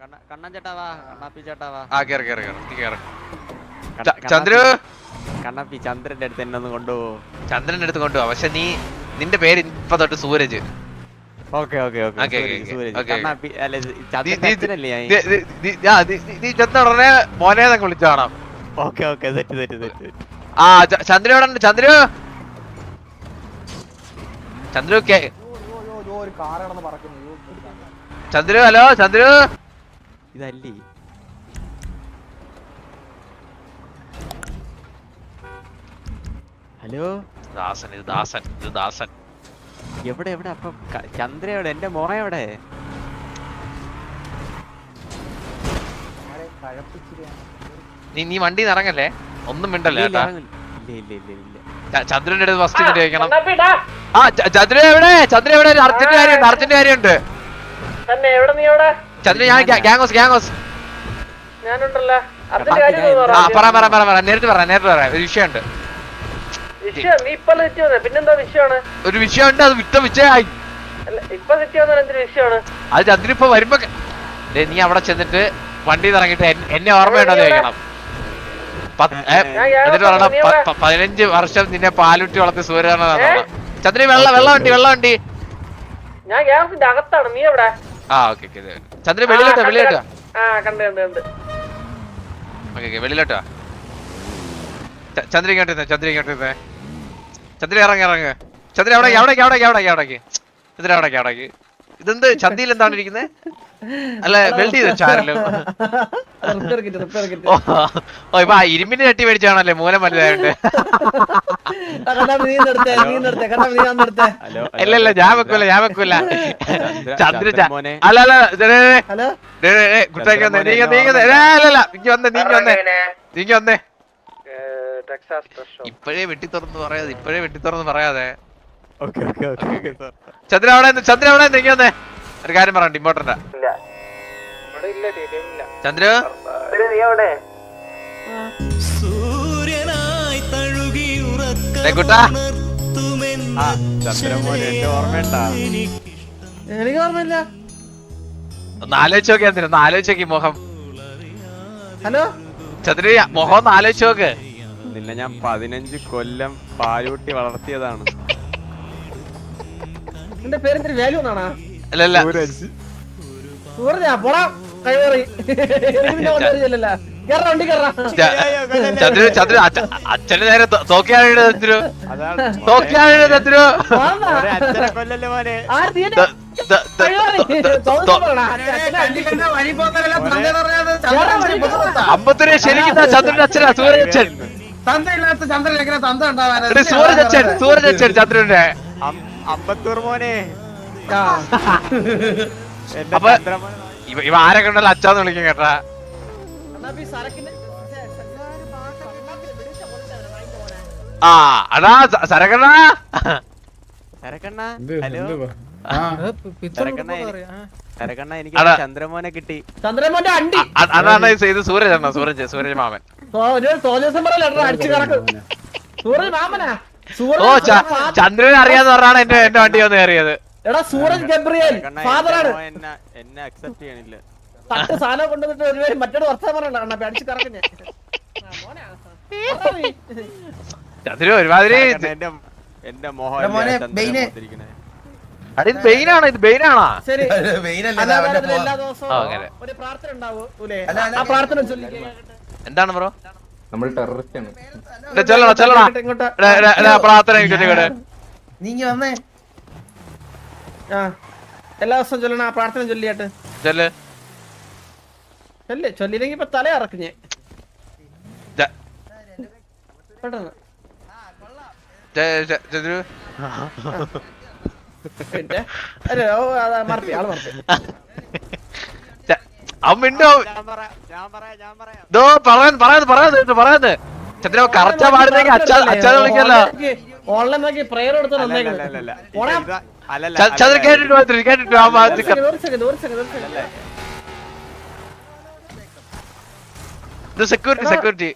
കണ്ണ- കണ്ണൻ ചേട്ടാ വാ കണ്ണാപ്പി ചേട്ടാ വാ. ആ കേറ് കേറ് കേറ്. നീ കേറ്. ചന്ദ്രു? കണ്ണാപ്പി- ചന്ദ്രന്റെ അടുത്ത് എന്നെ ഒന്ന് കൊണ്ടുപോകോ ചന്ദ്രന്റെ അടുത്ത് കൊണ്ടുപോവാ. പക്ഷെ നീ നിന്റെ പേര് ഇപ്പൊ തൊട്ട് സൂരജ്. Okay okay okay. കണ്ണാപ്പി അല്ല നീ- ചെന്ന ഉടനെ മോനെ വിളിച്ചു കാണാം. Okay okay. തെറ്റ് തെറ്റ് തെറ്റ്. ആ എവിടെ ഉണ്ട് ചന്ദ്രു ഹലോ ചന്ദ്രു? ഇതല്ലേ? ഹലോ? ദാസൻ ഇത് ദാസൻ ഇത് ദാസൻ. എവിടെ എവിടെ? അപ്പൊ ചന്ദ്ര എവിടെ? എന്റെ മോറ എവിടെ? നീ നീ വണ്ടി ഇറങ്ങല്ലേ? ഒന്നും മിണ്ടല്ലേ ഇല്ല, ഇല്ല ഇല്ല ഇല്ല ഇല്ല ച- ചന്ദ്രന്റെ അടുത്ത് ഫസ്റ്റ് ചോദിക്കണം. ആ ചന്ദ്ര എവിടെ? ചന്ദ്ര എവിടെ? അർജന്റ് കാര്യമുണ്ട് അർജന്റ് കാര്യമുണ്ട് തന്നെ എവിടെ നീ എവിടെ ചന്ദ്രു ഞാൻ ഗ്യാങ്ങോസ് ഗ്യാങ്ങോസ്. ഞാനുണ്ടല്ലോ. അതിന്റെ കാര്യം പറ. ആ പറ പറ പറ പറ. നേരിട്ട് പറ നേരിട്ട് പറ. ഒരു വിഷയമുണ്ട്. പിന്നെന്താ വിഷയമാണ്? ഒരു വിഷയമുണ്ട് അത് വിട്ട വിഷയമായി അത് ചന്ദ്രു ഇപ്പൊ വരുമ്പോ നീ അവിടെ ചെന്നിട്ട് വണ്ടി ഇറങ്ങിട്ട് എന്നെ ഓർമ്മയുണ്ടോ ചോദിക്കണം. എന്നിട്ട് പറയണം പതിനഞ്ച് വർഷം നിന്നെ പാലുട്ടി വളർത്തി സൂര്യനാണ് ചന്ദ്രൻ വെള്ള വെള്ള വണ്ടി വെള്ള വണ്ടി. ഞാൻ ഗ്യാസിന്റെ അകത്താണ്. നീ എവിടെ? ആ ഓക്കെ ഓക്കെ ചന്ദ്രൻ വെളിയിലോട്ട് വെളിയിലോട്ടോ ഓക്കെ വെളിയിലോട്ടാ ചന്ദ്ര ഇങ്ങോട്ട് ചന്ദ്രൻ ഇങ്ങോട്ട്. ചന്ദ്രൻ ഇറങ്ങി ഇറങ്ങ്. ചന്ദ്രൻ അവിടെ അവിടേക്ക് അവിടേക്ക് അവിടേക്ക് അവിടേക്ക്. ചന്ദ്രൻ അവിടേക്ക് അവിടേക്ക്. ഇതെന്ത്? ചന്തിയിൽ എന്താണ് ഇരിക്കുന്നത് അല്ല വെൽഡ് ചെയ്ത് ചാരല്ലോ ഓ ഇപ്പൊ ഇരുമ്പിന് ഇരുമ്പിന്റെ ചട്ടി മേടിച്ചാണല്ലേ മൂലം വലുതായിട്ട് ഇല്ല ഞാൻ വെക്കൂല ഞാൻ വെക്കൂല. ചന്ദ്ര-. അല്ല അല്ല ദേ, ദേ, ദേ, ഹലോ? ദേ, ദേ, ദേ, കുട്ടാക്കി വന്നേ ചന്ദ്രൻ നീങ്ങ വന്നേ നീങ്ങ വന്നേ. നീങ്ങ വന്നേ. ടെക്സാസ് ഇപ്പോഴേ വെട്ടി തുറന്ന് പറയാതെ ഇപ്പോഴേ വെട്ടി തുറന്ന് പറയാതെ. ചന്ദ്രൻ അവിടെ ചന്ദ്ര അവിടെ നീങ്ങ വന്നേ. ഒരു കാര്യം പറയണ്ട ഇമ്പോർട്ടന്റ് ഇവിടെ ഇല്ല ടീം ഇല്ല. ചന്ദ്ര? നീ എവിടെ സൂര്യനായി തഴുകി എനിക്ക് ഓർമ്മയില്ല? ഒന്ന് ആലോചിച്ച് നോക്കി എന്തിനാ ഒന്ന് ആലോചിച്ച് നോക്കി മുഖം. ഹലോ? ചന്ദ്ര മുഖം ഒന്ന് ആലോചിച്ച് നോക്ക്. നിന്നെ ഞാൻ പതിനഞ്ച് കൊല്ലം പാലൂട്ടി വളർത്തിയതാണ്. നിന്റെ പേരെന്തൊരു വാല്യൂ എന്നാണാ? അല്ലല്ല. അല്ല സൂരജ് പോടാ കഴിവേറി കേറാ വണ്ടി കേറാ ചന്ദ്ര ചന്ദ്ര നേരെ തോക്കിയാണ് ചന്ദ്രു? തോക്കിയാണ്. അമ്പത്തിനെ ശരിക്കും ചന്ദ്രന്റെ അച്ഛനാ സൂരജച്ഛൻ തന്തയില്ലാത്ത ചന്ദ്രൻ എങ്ങനെ തന്ത ഉണ്ടാവാൻ സൂരജച്ഛൻ സൂരജച്ഛൻ ചന്ദ്രന്റെ. അമ്പത്തൂർ മോനെ. അപ്പൊ- ഇവ ആരെ കണ്ടാലും അച്ഛാന്ന് വിളിക്കും കേട്ടാ. ആ അടാ സരക്കണ്ണ. ഹലോ. സരക്കണ്ണ എനിക്ക് ചന്ദ്രമോനെ കിട്ടി. ചന്ദ്രമോന്റെ അണ്ടി. അതാണ് ഇത് സൂരജ് സൂരജ് സൂരജ് മാമൻ. സൂരജ് മാമനാ? ഓ ചന്ദ്രൻ ചന്ദ്രനെ അറിയാന്ന് പറഞ്ഞാണ് എന്റെ എന്റെ വണ്ടി വന്ന് കയറിയത്. എടാ സൂരജ് ഗബ്രിയേൽ ഫാദർ ആണ് എന്നെ എന്നെ അക്സെപ്റ്റ് ചെയ്യണില്ല. തട്ട് സാധനം കൊണ്ടുവന്നിട്ട് ഒരു പേര് മറ്റൊരു വർത്തമാനം പറയണ്ട അണ്ണാ പേടിച്ച്. ചന്ദ്ര ഒരുമാതിരി എന്റെ എന്റെ മോഹൻ. അടി ഇത് ബെയിനാണോ? ഇത് ബെയിനാണോ? ശരി. വെയിലല്ലേ അനാഥാലയത്തിൽ എല്ലാ ദിവസവും. ഒരു പ്രാർത്ഥന ഉണ്ടാവൂലേ ആ പ്രാർത്ഥന എന്താണ് ബ്രോ? നമ്മൾ ടെററിസ്റ്റ് ആണ്. എടാ, എടാ, പ്രാർത്ഥന നീങ്ങി വന്നേ. ആ. എല്ലാ ദിവസവും ചൊല്ലണം ആ പ്രാർത്ഥന ചൊല്ലിയാട്ട്. ചെല്ല്. ചൊല്ലി ചൊല്ലിയില്ലെങ്കിൽ ഇപ്പൊ തല ഇറക്കും ഞാൻ. ച- പെട്ടെന്ന്. ച- ച- ചന്ദ്രു പിന്നെ? മറപ്പി ആൾ മറപ്പി ച- അവൻ മിണ്ടോ ഞാൻ പറയാം ഞാൻ പറയാം ഞാൻ പറയാം. ദോ പറയാൻ പറയാന്ന് പറയാന്ന് പറയാന്ന് ചന്ദ്ര കറച്ച പാടുന്നെങ്കിൽ അച്ഛാ അച്ഛാന്ന് വിളിക്കല്ലോ ചന്ദ്ര. കേട്ടിട്ട് മാത്രം കേട്ടിട്ട് ആ ഇത് സെക്യൂരിറ്റി സെക്യൂരിറ്റി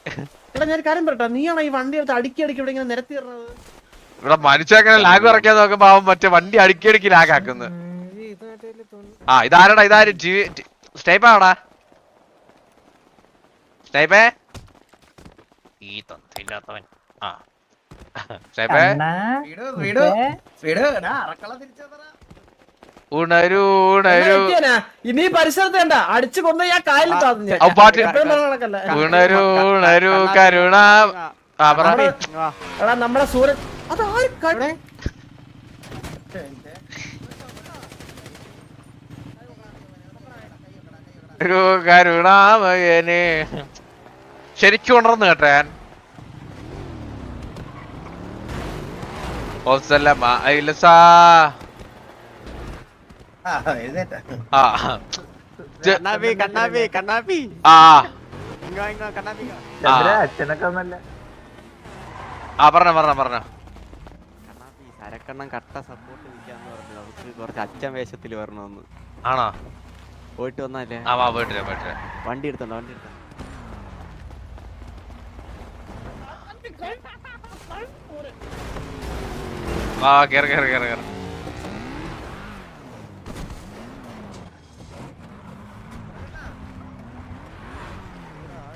ഞാൻ കാര്യം നീയാണോ ഈ വണ്ടി എടുത്ത് അടുക്കി അടുക്കി ഇവിടെ ഇങ്ങനെ നിരത്തി ഇടുന്നത് ഇവിടെ മനുഷ്യ അങ്ങനെ ലാഗ് കുറയ്ക്കാൻ നോക്കുമ്പോ അവൻ മറ്റേ വണ്ടി അടുക്കി അടുക്കി ലാഗ് ആക്കുന്നു. ആ ഇതാരടാ ഇതാരും? സ്റ്റൈപ്പാടാ സ്റ്റൈപ്പേ ഈ തന്നില്ലാത്തവൻ ആ. സ്റ്റൈപ്പേ. ഉണരൂ ഉണരൂ? ഇനി പരിസരത്ത് അടിച്ചു കൊന്ന ഞാൻ കായലിൽ. സൂര്യ പറഞ്ഞ കണക്കല്ല. ഉണരൂ ഉണരൂ കരുണ. ആ പറ. നമ്മളെ സൂര്യൻ അതാര് കട ഒരു കരുണാമയനെ ശരിക്കും ഉണർന്നു കേട്ടോ ഞാൻ ഒസലമ ഐലസാ. ആ, എഴുന്നേറ്റ്. ആ ജ- കണ്ണാപ്പി കണ്ണാപ്പി കണ്ണാപ്പി ആ ഇങ്ങോ ഇങ്ങോ കണ്ണാപ്പി ഇങ്ങോ. ആ. അച്ഛനൊക്കെ ഒന്നല്ല ആ പറഞ്ഞ പറഞ്ഞ പറഞ്ഞ. കണ്ണാപ്പി സരക്കണ്ണം കട്ട സപ്പോർട്ട് നിൽക്കാന്ന് പറഞ്ഞു നമുക്ക് കുറച്ച് അച്ഛൻ വേഷത്തിൽ വരണമെന്ന്. ആണോ? പോയിട്ട് വന്നാലേ? ആ വാ പോയിട്ടില്ല പോയിട്ടില്ല. വണ്ടി എടുത്തോ വണ്ടി എടുത്തോ ആ കേർ കേർ കേർ കേർ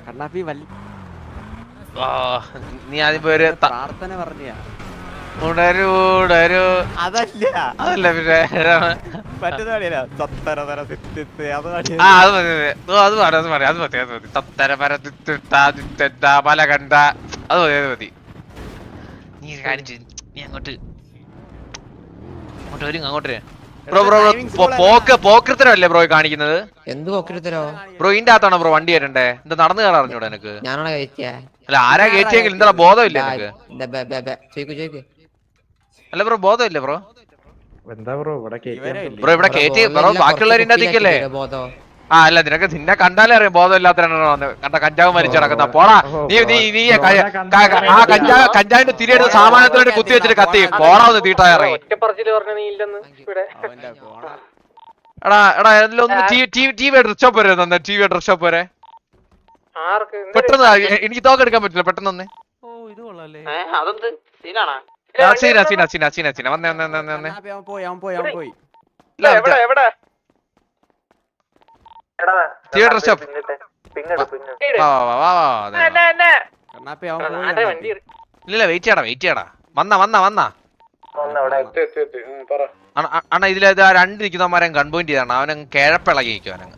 കണ്ണാപ്പി വല്ല ആ നീ ആദ്യം പോയി ഒരു ത- പ്രാർത്ഥന പറഞ്ഞാ ഉണരൂ ഉണരൂ അതല്ല. അതല്ല പിന്നെ അത് ആ അത് മതി. അത് മതി. അത് മതി അത് മതി. തത്തര പര തിത്തിട്ട പല കണ്ട അത് മതി അത് മതി. നീ കാണിച്ചു നീ അങ്ങോട്ട്. അങ്ങോട്ട് വരും അങ്ങോട്ട് ബ്രോ ബ്രോ ബ്രോ പോക്ക് പോക്കൃത്തരല്ലേ ബ്രോ കാണിക്കുന്നത്? എന്ത് പോക്കരുത്തരോ ബ്രോ ഇതിന്റെ അകത്താണോ ബ്രോ വണ്ടി വരണ്ടേ? എന്താ നടന്നു കയറാൻ അറിഞ്ഞൂടെ എനിക്ക് ഞാനാണ് അല്ല ആരാ കയറ്റിയെങ്കിൽ എന്താ ബോധമില്ല എനിക്ക് അല്ല ബ്രോ ബോധമില്ല ബ്രോ. എന്താ ബ്രോ ഇവിടെ ബ്രോ ഇവിടെ കയറ്റി ബ്രോ ബാക്കിയുള്ളവരിന്റെ അതിക്കല്ലേ ആ അല്ല നിനക്ക് നിന്നെ കണ്ടാലേ അറിയാം ബോധമില്ലാത്തവരാണ് കണ്ട കഞ്ചാവ് മരിച്ചു നടക്കുന്ന പോടാ നീ നീ നീ ആ കഞ്ചാവ് കഞ്ചാവിന്റെ തിരിയെടുത്ത് സാമാനത്തിലോട്ട് കുത്തി വെച്ചിട്ട് കത്തി. പോടാ ഒന്ന് തീട്ടാ ഇറങ്ങി. അവന്റെ കോണ എടാ എടാ ഇതിലൊന്ന് ടി വി ഡ്രസ് ഷോപ്പ് വരെ തന്നെ ടി വി ഡ്രസ് ഷോപ്പ് വരെ. പെട്ടെന്ന് എനിക്ക് തോക്കെടുക്കാൻ പറ്റില്ല പെട്ടെന്ന് ഒന്ന്. ഓ ഇത് കൊള്ളാല്ലേ ആ, സീന സീന സീന സീന സീന വന്നേ വന്നേ വന്നേ വന്നേ. അവൻ പോയി അവൻ പോയി അവൻ പോയി. എവിടെ എവിടെ? തിയേറ്റർ ഷോപ്പ് വാ വാ വാ വാ അതെ, വാ. കണ്ണാപ്പി അവൻ പോയി ഇല്ല വെയിറ്റ് ചെയ്യടാ വെയിറ്റ് ചെയ്യടാ. വന്ന വന്ന വന്ന. അണ്ണ ഇതിലെ ആ രണ്ട് നിൽക്കുന്നവന്മാരെ ഗൺ പോയിന്റ് ചെയ്താണ്. അവനങ്ങ് കിഴപ്പിളകി നിൽക്കും അവനങ്ങ്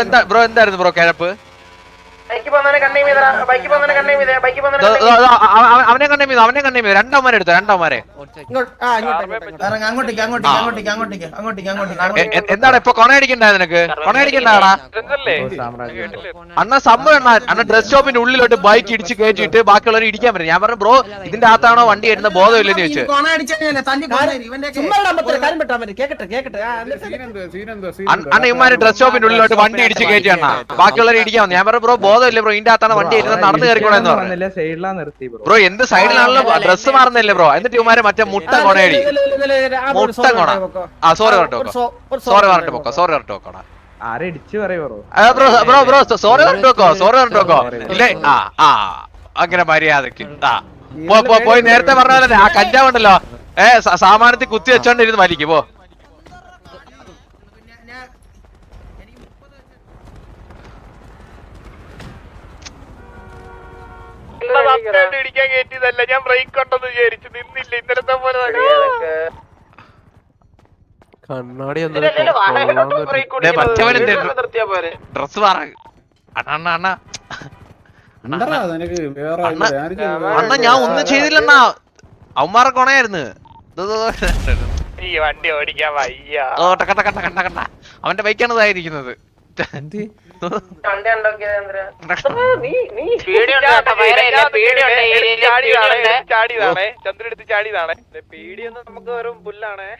എന്താ ബ്രോ എന്തായിരുന്നു ബ്രോ കിഴപ്പ് അവനെ കണ്ടേ ചെയ്തു? അവനെ കണ്ടേ ചെയ്തു? രണ്ടവന്മാരെ എടുത്തു രണ്ടവന്മാരെ. എന്താണ് ഇപ്പൊ കൊണയടിക്കണ്ടായ നിനക്ക്? കൊണയടിക്കണ്ടാടാ അണ്ണ സംഭവം അണ്ണ അണ്ണ ഡ്രസ് ഷോപ്പിന്റെ ഉള്ളിലോട്ട് ബൈക്ക് ഇടിച്ച് കയറ്റിയിട്ട് ബാക്കിയുള്ളവരെ ഇടിക്കാൻ പറ്റും ഞാൻ പറഞ്ഞു ബ്രോ ഇതിന്റെ അകത്താണോ വണ്ടി വരുന്ന ബോധമില്ലെന്ന് ചോദിച്ചു. കേക്കട്ടെ കേക്കട്ടെ. ആ, എന്നിട്ട് അണ്ണ ഇമാര് ഡ്രസ് ഷോപ്പിന്റെ ഉള്ളിലോട്ട് വണ്ടി ഇടിച്ച് കയറ്റി അണ്ണ. ബാക്കിയുള്ളവരെ ഇടിക്കാൻ വന്നു. ഞാൻ പറഞ്ഞു ബ്രോ ബോധമില്ല ബ്രോ. ഇതിന്റെ അകത്താണ് വണ്ടി ഇരുന്ന് നടന്നു കയറിക്കോണെന്ന് പറഞ്ഞു സൈഡിലാ നിർത്തി ബ്രോ. ബ്രോ എന്ത് സൈഡിലാണല്ലോ ഡ്രസ് മാറുന്നില്ലേ ബ്രോ? എന്നിട്ട് ഇവന്മാരെ മറ്റേ മുട്ട കൊണയടി മുട്ട കൊണ ആ സോറി പറഞ്ഞിട്ട് സോറി sorry പറഞ്ഞിട്ട് പറഞ്ഞ് വെക്കോ സോറി പറഞ്ഞിട്ട് വെക്കോടാ ആരെ ഇടിച്ചു പറയൂ ബ്രോ? ബ്രോ സോറി പറഞ്ഞിട്ട് വെക്കോ സോറി പറഞ്ഞിട്ട് വെക്കോ ഇല്ലേ? ആ ആ അങ്ങനെ മര്യാദയ്ക്ക്. ആ പോ പോ പോയി നേരത്തെ പറഞ്ഞ പോലെ ആ കഞ്ചാവുണ്ടല്ലോ. ഏ സാമാനത്തിൽ കുത്തി വെച്ചോണ്ടിരുന്ന് മരിക്കും പോ. ഇടിക്കാൻ കയറ്റിയതല്ല ഞാൻ ബ്രേക്ക് ഉണ്ടെന്ന് വിചാരിച്ചു. നിന്നില്ല ഇന്നലത്തെ പോലെ ഡ്രസ് മാറ അണ്ണ അണ്ണ അണ്ണ. അണ്ണ, അണ്ണ. അണ്ണ ഞാൻ ഒന്നും ചെയ്തില്ലണ്ണ അവന്മാരെ കൊണയായിരുന്നു. ഈ വണ്ടി ഓടിക്കാൻ വയ്യ. ഓ കണ്ട കണ്ട കണ്ട. അവന്റെ ബൈക്കാണ് ഇതായിരിക്കുന്നത്. എന്തിനാ? ചാടിയതാണേ പീടിയൊന്നും നമുക്ക് വെറും പുല്ലാണേ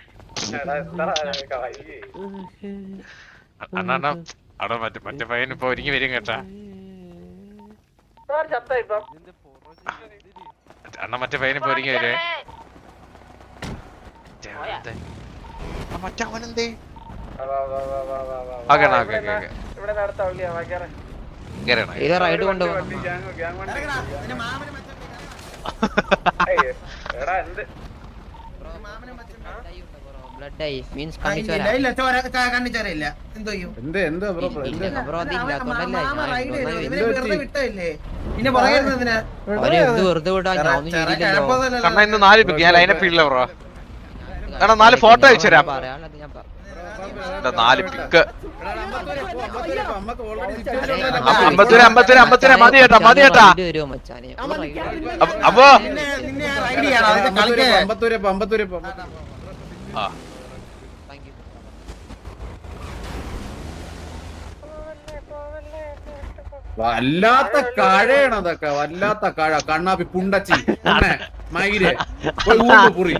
അണ്ണ അവിടെ മറ്റേ മറ്റേ പയ്യൻ ഇപ്പൊ ഒരുങ്ങി വരും കേട്ടാ അണ്ണ മറ്റേ പയ്യൻ ഇപ്പൊ ഒരുങ്ങി മറ്റേ മറ്റവനെന്തേ ഓക്കെ ഓക്കെ ഓക്കെ ഓക്കെ. ഇത് റൈഡ് കൊണ്ടുപോകണം മീൻസ് കണ്ണിച്ചോരയില്ല. എന്തോ പിന്നെ എന്ത് വെറുതെ വിടാ ഞാൻ ഒന്നും ചെയ്തില്ലല്ലോ. കണ്ണ ഇന്ന് നാല് പിക്ക് ഞാൻ ലൈനപ്പ് ഇല്ല ബ്രോ എടാ നാല് ഫോട്ടോ അയച്ചു തരാം. നാല് പിക്ക്. അമ്പത്തൂര് അമ്പത്തൂര് അമ്പത്തൂര് മതി കേട്ടാ മതി കേട്ടാ അപ്പോ വല്ലാത്ത കഴയാണ് അതൊക്കെ വല്ലാത്ത കഴ. കണ്ണാപ്പി പുണ്ടച്ചി കുറി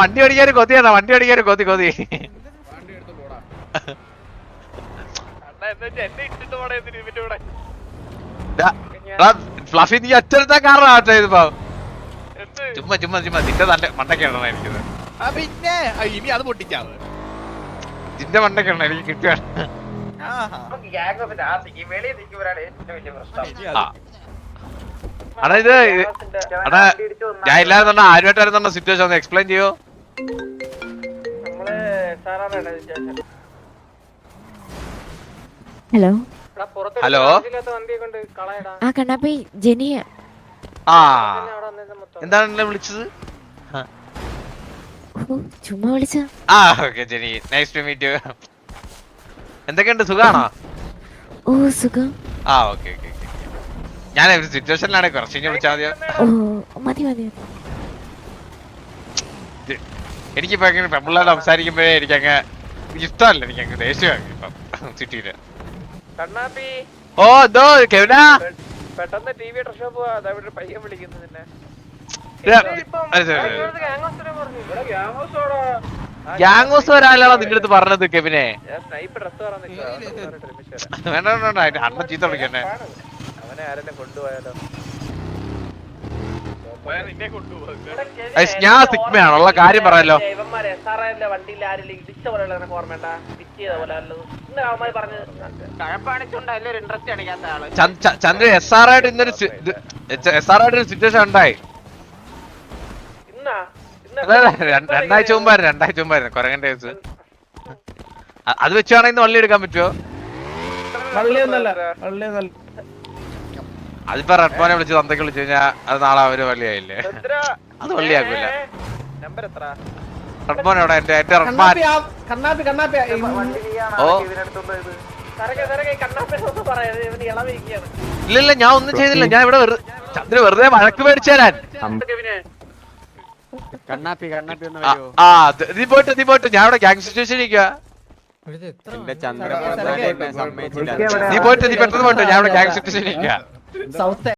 വണ്ടി ഓടിക്കാൻ കൊതിയാണോ വണ്ടി ഓടിക്കാൻ കൊതി കൊതി. വണ്ടി എടുത്ത് പോടാ ഫ്ലഫി നീ അച്ഛനത്തെ കാരണമാട്ടെ ഇതിപ്പോ. ചുമ്മാ ചുമ്മാ ചുമ്മാ നിന്റെ നല്ല മണ്ടക്കാണ് എനിക്കത് പിന്നെ ഇനി അത് പൊട്ടിച്ചാ നിന്റെ മണ്ടക്കാണ് എനിക്ക് കിട്ടുകയാണ് ആ അടാ ഇത് അടാ ഞാൻ ഇല്ലാതെ ആരുമായിട്ടായിരുന്നു സിറ്റുവേഷൻ ഒന്ന് എക്സ്പ്ലെയിൻ ചെയ്യോ? ഹലോ ഹലോ ആ കണ്ണാപ്പി ജനിയ ആ. എന്താണ് വിളിച്ചത്? ചുമ്മാ വിളിച്ച ആ okay Jani. Nice to meet you എന്തൊക്കെയുണ്ട് സുഖാണോ? ഓ സുഖം. ആ ഓക്കെ ഓക്കെ ഞാൻ ഒരു സിറ്റുവേഷനിലാണ് കുറച്ച് കഴിഞ്ഞ് വിളിച്ചാൽ മതി എനിക്കിപ്പോ എങ്ങനെ പെമ്പിള്ളേർ സംസാരിക്കുമ്പോഴേ എനിക്ക് അങ്ങ് ഇഷ്ടമല്ല എനിക്ക് അങ്ങ് ദേഷ്യമാണ് ഇപ്പം സിറ്റിയിൽ. ഓ ദോ കെവിനാ? പെട്ടെന്ന് ടി വി പോവാ. അവിടെ ഒരു പയ്യൻ വിളിക്കുന്നു നിന്നെ. ഗ്യാങ്ങോസ് വരാനാണോ നിന്റെ അടുത്ത് പറഞ്ഞത് കെവിനെ. വേണ്ട വേണ്ട അണ്ണ ചീത്ത വിളിക്കന്നെ അവനെ ആരെല്ലാം കൊണ്ടുപോയാലോ? ഐസ്, ഞാൻ സിഗ്മയാണ്? ഉള്ള കാര്യം പറയാലോ ഇവന്മാരെ എസ് ആർ വണ്ടിയിൽ ആരെങ്കിലും ഇടിച്ച ഓർമ്മയുണ്ട? പിച്ച് ചെയ്ത പോലെ അല്ലത് ഇന്ന് അവന്മാർ പറഞ്ഞത് കഴപ്പാണിച്ചുകൊണ്ട് അതിലൊരു ഇൻട്രസ്റ്റ് ആൾ. ചന്ദ്- ച- ചന്ദ്രൻ എസ് ആർ ആയിട്ട് ഇന്നൊരു എസ് ആർ ആയിട്ട് ഒരു സിറ്റുവേഷൻ ഉണ്ടായി. രണ്ടാഴ്ച മുമ്പായിരുന്നു രണ്ടാഴ്ച മുമ്പായിരുന്നു കൊരങ്ങന്റെ കേസ് അത് വെച്ചാണെങ്കിൽ വള്ളി എടുക്കാൻ പറ്റുമോ വള്ളിയൊന്നല്ല അതിപ്പോ റെഡ്മോനെ വിളിച്ച് തന്തയ്ക്ക് വിളിച്ചു കഴിഞ്ഞാ അത് നാളെ അവർ വള്ളിയായില്ലേ? അത് വള്ളിയാക്കൂല. നമ്പർ എത്ര? റെഡ്മോൻ എവിടെ? എന്റെ എന്റെ റെഡ്മാൻ ഓ. ഇല്ലില്ല ഞാൻ ഒന്നും ചെയ്തില്ല. ഞാൻ ഇവിടെ വെറു- ചന്ദ്ര വെറുതെ വഴക്ക് മേടിച്ചു തരാൻ. ആ, നീ പോയിട്ട് നീ പോയിട്ട്. ഞാൻ ഇവിടെ ഗ്യാങ് സിറ്റുവേഷൻ ഇരിക്കുക നീ പോയിട്ട് നീ പെട്ടെന്ന് പോയിട്ട് ഞാൻ ഇവിടെ ഗ്യാങ് സിറ്റുവേഷൻ ഇരിക്കുക സൗത്ത്